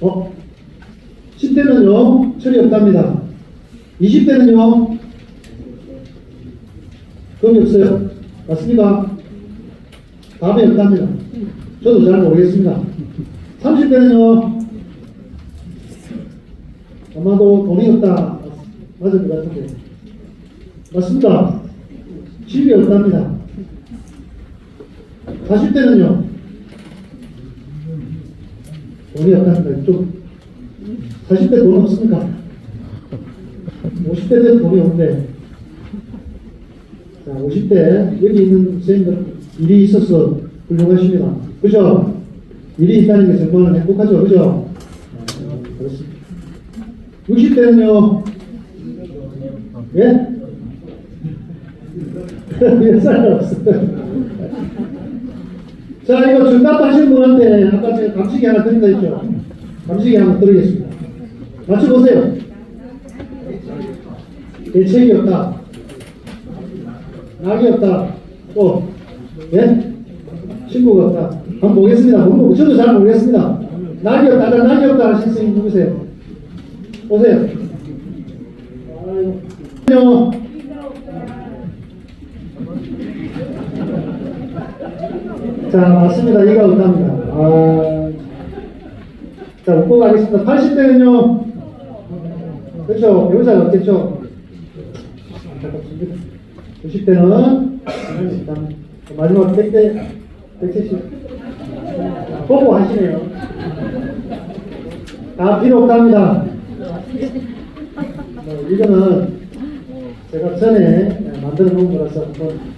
어? 10대는요, 철이 없답니다. 20대는요, 그건 없어요. 맞습니까? 답이 없답니다. 저도 잘 모르겠습니다. 30대는요, 아마도 돈이 없다. 맞을 것 같은데. 맞습니다. 집이 없답니다. 40대는요, 돈이 없답니다. 좀, 40대 돈 없습니까? 50대도 돈이 없는데, 자, 50대, 여기 있는 선생님들 일이 있어서 훌륭하십니다. 그죠? 일이 있다는 게 정말 행복하죠. 그죠? 네, 그렇습니다. 60대는요, 예? 몇 살 없어요. 자, 이거 정답 하시는 분한테 아까 제가 감식이 하나 드린다 했죠? 감식이 하나 드리겠습니다. 맞춰보세요. 대책이 없다. 낙이 없다. 또, 예? 친구가 없다. 한번 보겠습니다. 못 저도 잘 모르겠습니다. 낙이 없다. 낙이 없다 하신 선생님 누구세요? 오세요. 아이고. 자, 맞습니다. 이가 없답니다. 아, 자, 웃고 가겠습니다. 80대는요, 그렇죠. 배우자가 없겠죠. 90대는 일단 마지막 100대 170 보고 하시네요. 다 필요 없답니다. 어, 이거는 제가 전에 만들어 놓은 거라서 한번